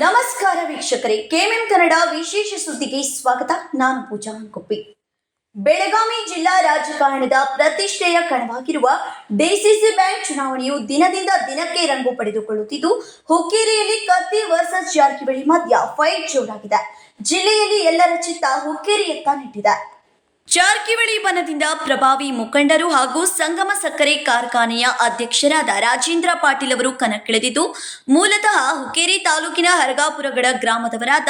ನಮಸ್ಕಾರ ವೀಕ್ಷಕರೇ, ಕೆಎಂಎಂ ಕನ್ನಡ ವಿಶೇಷ ಸುದ್ದಿಗೆ ಸ್ವಾಗತ. ನಾನು ಪೂಜಾ ಕುಪ್ಪಿ ಬೆಳಗಾವಿ ಜಿಲ್ಲಾ ರಾಜಕಾರಣದ ಪ್ರತಿಷ್ಠೆಯ ಕಣವಾಗಿರುವ ಡಿಸಿಸಿ ಬ್ಯಾಂಕ್ ಚುನಾವಣೆಯು ದಿನದಿಂದ ದಿನಕ್ಕೆ ರಂಗು ಪಡೆದುಕೊಳ್ಳುತ್ತಿದ್ದು, ಹುಕ್ಕೇರಿಯಲ್ಲಿ ಕತ್ತಿ ವರ್ಸಸ್ ಜಾರಕಿಹೊಳಿ ಮಧ್ಯ ಫೈಟ್ ಜೋರಾಗಿದೆ. ಜಿಲ್ಲೆಯಲ್ಲಿ ಎಲ್ಲರ ಚಿತ್ತ ಹುಕ್ಕೇರಿಯತ್ತ ನೆಟ್ಟಿದೆ. ಜಾರಕಿಹೊಳಿ ಬನದಿಂದ ಪ್ರಭಾವಿ ಮುಖಂಡರು ಹಾಗೂ ಸಂಗಮ ಸಕ್ಕರೆ ಕಾರ್ಖಾನೆಯ ಅಧ್ಯಕ್ಷರಾದ ರಾಜೇಂದ್ರ ಪಾಟೀಲ್ ಅವರು ಕಣಕ್ಕಿಳಿದಿದ್ದು, ಮೂಲತಃ ಹುಕ್ಕೇರಿ ತಾಲೂಕಿನ ಹರಗಾಪುರಗಡ ಗ್ರಾಮದವರಾದ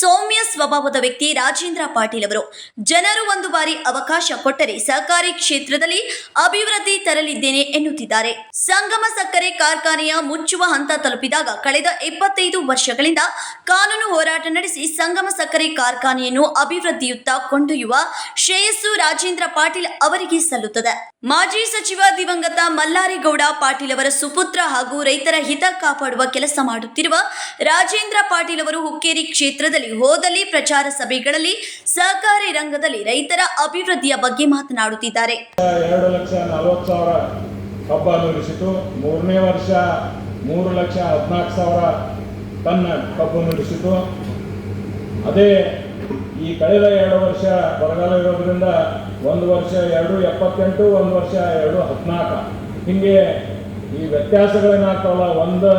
ಸೌಮ್ಯ ಸ್ವಭಾವದ ವ್ಯಕ್ತಿ ರಾಜೇಂದ್ರ ಪಾಟೀಲ್ ಅವರು. ಜನರು ಒಂದು ಬಾರಿ ಅವಕಾಶ ಕೊಟ್ಟರೆ ಸಹಕಾರಿ ಕ್ಷೇತ್ರದಲ್ಲಿ ಅಭಿವೃದ್ಧಿ ತರಲಿದ್ದೇನೆ ಎನ್ನುತ್ತಿದ್ದಾರೆ. ಸಂಗಮ ಸಕ್ಕರೆ ಕಾರ್ಖಾನೆಯ ಮುಚ್ಚುವ ಹಂತ ತಲುಪಿದಾಗ ಕಳೆದ ಇಪ್ಪತ್ತೈದು ವರ್ಷಗಳಿಂದ ಕಾನೂನು ಹೋರಾಟ ನಡೆಸಿ ಸಂಗಮ ಸಕ್ಕರೆ ಕಾರ್ಖಾನೆಯನ್ನು ಅಭಿವೃದ್ಧಿಯುತ್ತ ಕೊಂಡೊಯ್ಯುವ ಶ್ರೇಯಸ್ಸು ರಾಜೇಂದ್ರ ಪಾಟೀಲ್ ಅವರಿಗೆ ಸಲ್ಲುತ್ತದೆ. ಮಾಜಿ ಸಚಿವ ದಿವಂಗತ ಮಲ್ಲಾರಿಗೌಡ ಪಾಟೀಲ್ ಅವರ ಸುಪುತ್ರ ಹಾಗೂ ರೈತರ ಹಿತ ಕಾಪಾಡುವ ಕೆಲಸ ಮಾಡುತ್ತಿರುವ ರಾಜೇಂದ್ರ ಪಾಟೀಲ್ ಅವರು ಹುಕ್ಕೇರಿ ಕ್ಷೇತ್ರದಲ್ಲಿ ಹೋದಲ್ಲಿ ಪ್ರಚಾರ ಸಭೆಗಳಲ್ಲಿ ಸಹಕಾರಿ ರಂಗದಲ್ಲಿ ರೈತರ ಅಭಿವೃದ್ಧಿಯ ಬಗ್ಗೆ ಮಾತನಾಡುತ್ತಿದ್ದಾರೆ. ಎರಡು ಲಕ್ಷ ನಲವತ್ತು ಸಾವಿರ ವರ್ಷ ಮೂರು ಲಕ್ಷ ಹದಿನಾಲ್ಕು ಸಾವಿರ ಅದೇ ಈ ಕಳೆದ ಎರಡು ವರ್ಷ ಬರಗಾಲ ಇರೋದ್ರಿಂದ ಒಂದು ವರ್ಷ ಎರಡು ಎಪ್ಪತ್ತೆಂಟು, ಒಂದು ವರ್ಷ ಎರಡು ಹದಿನಾಲ್ಕು. ಹೀಗೆ ಈ ವ್ಯತ್ಯಾಸಗಳೇನಾಗ್ತಾವಲ್ಲ, ಒಂದು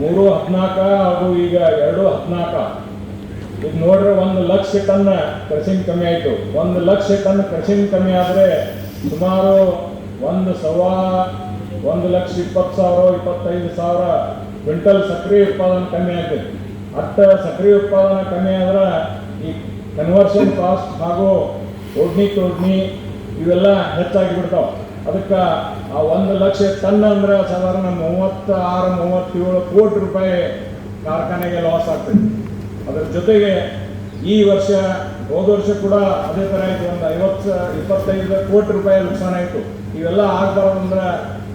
ಮೂರು ಹದಿನಾಲ್ಕು ಹಾಗೂ ಈಗ ಎರಡು ಹದಿನಾಲ್ಕು. ಈಗ ನೋಡ್ರೆ, ಒಂದು ಲಕ್ಷ ಟನ್ ಕೃಷಿನ್ ಕಮ್ಮಿ ಆಯಿತು. ಒಂದು ಲಕ್ಷ ಟನ್ ಕೃಷಿನ್ ಕಮ್ಮಿ ಆದರೆ ಸುಮಾರು ಒಂದು ಸವಾ ಒಂದು ಲಕ್ಷ ಇಪ್ಪತ್ತು ಸಾವಿರ, ಇಪ್ಪತ್ತೈದು ಸಾವಿರ ಕ್ವಿಂಟಲ್ ಸಕ್ರೆ ಉತ್ಪಾದನೆ ಕಮ್ಮಿ ಆಗ್ತೈತಿ ಅಟ್ಟ ಸಕ್ರೆ ಉತ್ಪಾದನೆ ಕಮ್ಮಿ ಆದ್ರೆ ಈ ಕನ್ವರ್ಷನ್ ಕಾಸ್ಟ್ ಹಾಗೂ ಒಡ್ನಿ ತೊಡ್ನಿ ಇವೆಲ್ಲ ಹೆಚ್ಚಾಗಿ ಬಿಡ್ತಾವ ಅದಕ್ಕೆ ಆ ಒಂದು ಲಕ್ಷ ಟನ್ ಅಂದ್ರೆ ಸಾಧಾರಣ ಮೂವತ್ತಾರು, ಮೂವತ್ತೇಳು ಕೋಟಿ ರೂಪಾಯಿ ಕಾರ್ಖಾನೆಗೆ ಲಾಸ್ ಆಗ್ತೈತಿ. ಅದರ ಜೊತೆಗೆ ಈ ವರ್ಷ, ಹೋದ ವರ್ಷ ಕೂಡ ಅದೇ ಥರ ಆಯಿತು. ಒಂದು ಐವತ್ತು, ಇಪ್ಪತ್ತೈದು ಕೋಟಿ ರೂಪಾಯಿ ನುಕ್ಸಾನ ಆಯಿತು. ಇವೆಲ್ಲ ಆಗ್ಬಾರ್ದಂದ್ರೆ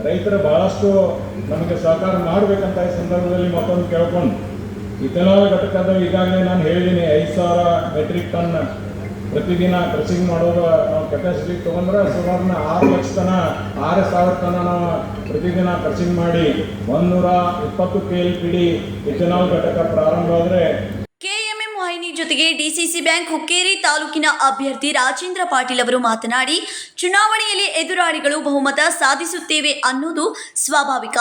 ರೈತರು ಭಾಳಷ್ಟು ನಮಗೆ ಸಹಕಾರ ಮಾಡಬೇಕಂತ ಈ ಸಂದರ್ಭದಲ್ಲಿ ಮತ್ತೊಂದು ಕೇಳ್ಕೊಂಡು ಇಥೆನಾಲ್ ಘಟಕದ ಈಗಾಗಲೇ ನಾನು ಹೇಳಿದ್ದೀನಿ, ಐದು ಸಾವಿರ ಮೆಟ್ರಿಕ್ ಟನ್ ಪ್ರತಿದಿನ ಕ್ರಸಿಂಗ್ ಮಾಡೋದು ನಾವು ಕೆಪಾಸಿಟಿ ತೊಗೊಂಡ್ರೆ ಸುಮಾರು ಆರು ಲಕ್ಷ ತನ, ಆರು ಸಾವಿರ ತನ ನಾವು ಪ್ರತಿದಿನ ಕ್ರಸಿಂಗ್ ಮಾಡಿ, ಒಂದೂರ ಇಪ್ಪತ್ತು K L P D ethanol ಘಟಕ ಪ್ರಾರಂಭ ಆದರೆ ಜೊತೆಗೆ ಡಿಸಿಸಿ ಬ್ಯಾಂಕ್ ಹುಕ್ಕೇರಿ ತಾಲೂಕಿನ ಅಭ್ಯರ್ಥಿ ರಾಜೇಂದ್ರ ಪಾಟೀಲ್ ಅವರು ಮಾತನಾಡಿ, ಚುನಾವಣೆಯಲ್ಲಿ ಎದುರಾಳಿಗಳು ಬಹುಮತ ಸಾಧಿಸುತ್ತೇವೆ ಅನ್ನೋದು ಸ್ವಾಭಾವಿಕ.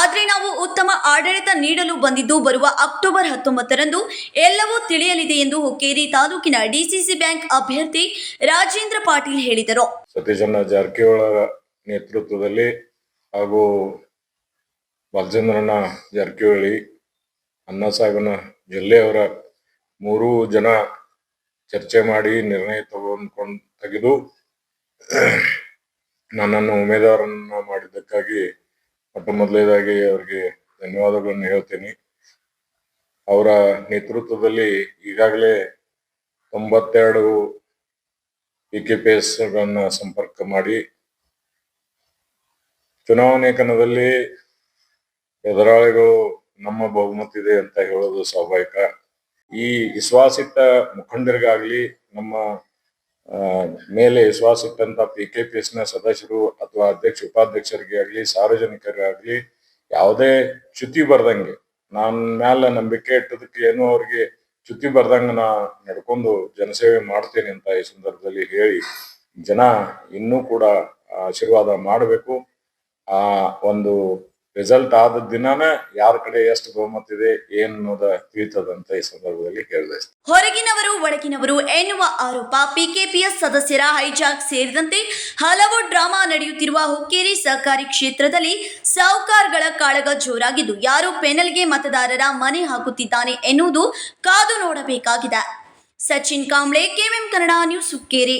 ಆದರೆ ನಾವು ಉತ್ತಮ ಆಡಳಿತ ನೀಡಲು ಬಂದಿದ್ದು ಬರುವ ಅಕ್ಟೋಬರ್ ಹತ್ತೊಂಬತ್ತರಂದು ಎಲ್ಲವೂ ತಿಳಿಯಲಿದೆ ಎಂದು ಹುಕ್ಕೇರಿ ತಾಲೂಕಿನ ಡಿಸಿಸಿ ಬ್ಯಾಂಕ್ ಅಭ್ಯರ್ಥಿ ರಾಜೇಂದ್ರ ಪಾಟೀಲ್ ಹೇಳಿದರು. ಸತೀಶನ ಜಾರಕಿಹೊಳ ನೇತೃತ್ವದಲ್ಲಿ ಹಾಗೂ ಬಲಚಂದ್ರಣ್ಣ ಜಾರಕಿಹೊಳಿ ಅಣ್ಣಸಾಹೇಬನ ಜಿಲ್ಲೆಯವರ ಮೂರೂ ಜನ ಚರ್ಚೆ ಮಾಡಿ ನಿರ್ಣಯ ತಗೊಂಡ್ಕೊಂಡು ತೆಗೆದು ನನ್ನನ್ನು ಉಮೇದುವಾರನ್ನ ಮಾಡಿದ್ದಕ್ಕಾಗಿ ಮೊಟ್ಟ ಮೊದಲನೇದಾಗಿ ಅವರಿಗೆ ಧನ್ಯವಾದಗಳನ್ನು ಹೇಳ್ತೀನಿ. ಅವರ ನೇತೃತ್ವದಲ್ಲಿ ಈಗಾಗಲೇ ತೊಂಬತ್ತೆರಡು ಪಿ ಕೆ ಪಿ ಎಸ್ಗಳನ್ನ ಸಂಪರ್ಕ ಮಾಡಿ ಚುನಾವಣೆ ಕಣದಲ್ಲಿ ಎದುರಾಳಿಗಳು ನಮ್ಮ ಬಹುಮತ ಇದೆ ಅಂತ ಹೇಳೋದು ಸ್ವಾಭಾವಿಕ. ಈ ವಿಶ್ವಾಸಿತ ಮುಖಂಡರಿಗಾಗ್ಲಿ, ನಮ್ಮ ಮೇಲೆ ವಿಶ್ವಾಸಿಟ್ಟಂತ ಪಿ ಕೆ ಪಿ ಎಸ್ನ ಸದಸ್ಯರು ಅಥವಾ ಅಧ್ಯಕ್ಷ, ಉಪಾಧ್ಯಕ್ಷರಿಗೆ ಆಗ್ಲಿ, ಸಾರ್ವಜನಿಕರಿಗಾಗ್ಲಿ ಯಾವುದೇ ಚ್ಯುತಿ ಬರ್ದಂಗೆ, ನಾನ್ ಮ್ಯಾಲ ನಂಬಿಕೆ ಇಟ್ಟದಕ್ಕೆ ಏನು ಅವ್ರಿಗೆ ಚ್ಯುತಿ ಬರ್ದಂಗ ನಾ ನಡ್ಕೊಂಡು ಜನಸೇವೆ ಮಾಡ್ತೇನೆ ಅಂತ ಈ ಸಂದರ್ಭದಲ್ಲಿ ಹೇಳಿ ಜನ ಇನ್ನೂ ಕೂಡ ಆಶೀರ್ವಾದ ಮಾಡಬೇಕು. ಆ ಒಂದು ರಿಸಲ್ಟ್ ಆದ ದಿನಾನೇ ಯಾರ ಕಡೆ ಎಷ್ಟು ಬಹುಮತ ಇದೆ, ಏನ್ ಅನ್ನೋದ ತಿಳಿತದಂತ ಈ ಸಂದರ್ಭದಲ್ಲಿ ಕೇಳಿದೆ ಹೊರಗಿನವರು, ಒಳಗಿನವರು ಎನ್ನುವ ಆರೋಪ ಪಿಕೆಪಿಎಸ್ ಸದಸ್ಯರ ಹೈಜಾಕ್ ಸೇರಿದಂತೆ ಹಲವು ಡ್ರಾಮಾ ನಡೆಯುತ್ತಿರುವ ಹುಕ್ಕೇರಿ ಸಹಕಾರಿ ಕ್ಷೇತ್ರದಲ್ಲಿ ಸಾಹುಕಾರ್ಗಳ ಕಾಳಗ ಜೋರಾಗಿದ್ದು, ಯಾರು ಪೆನಲ್ಗೆ ಮತದಾರರ ಮನೆ ಹಾಕುತ್ತಿದ್ದಾನೆ ಎನ್ನುವುದು ಕಾದು ನೋಡಬೇಕಾಗಿದೆ. Sachin Kamble KM Kannada news Hukkeri.